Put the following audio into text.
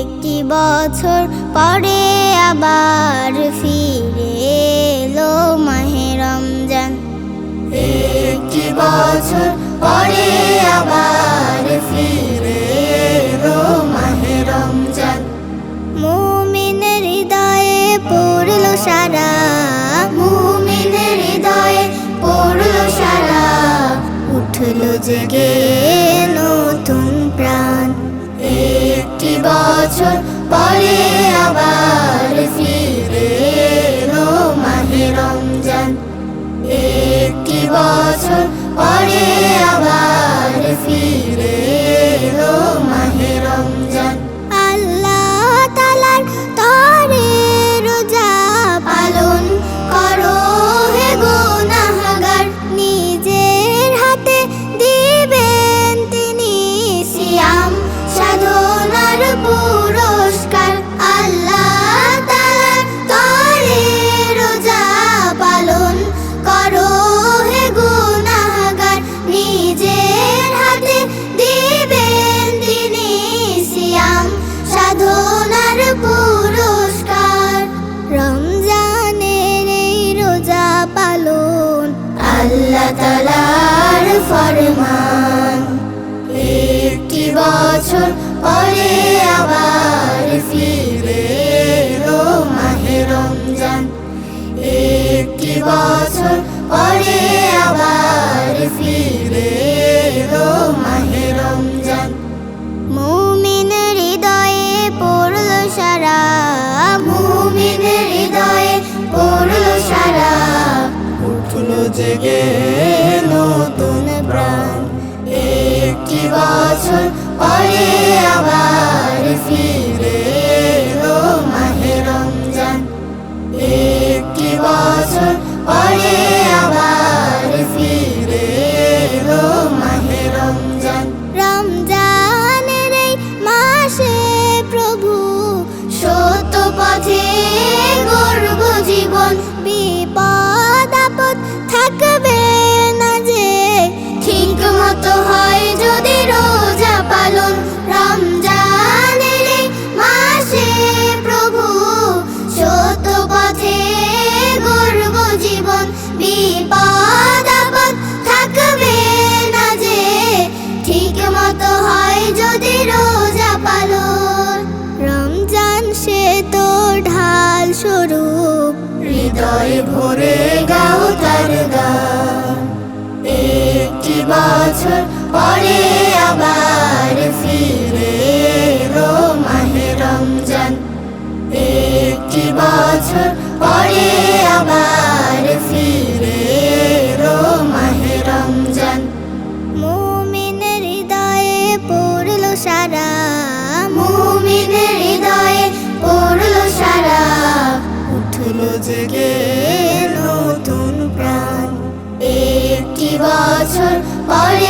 একটি বছর পরে আবার ফিরে এলো মাহে রমজান। একটি বছর পরে আবার ফিরে এলো মাহে রমজান। মুমিনের হৃদয়ে পড়ল সারা জেগে নতুন প্রাণ। একটি বছর পরে আল্লাহ তালার ফরমান একটি বছর পরে 지게 হৃদয় ভরে গাও তার গান। একটি বছর পরে আবার ফিরে রো মাহে রমজান। একটি বছর পরে আবার জেগে নতুন প্রাণ। একটি বছর পরে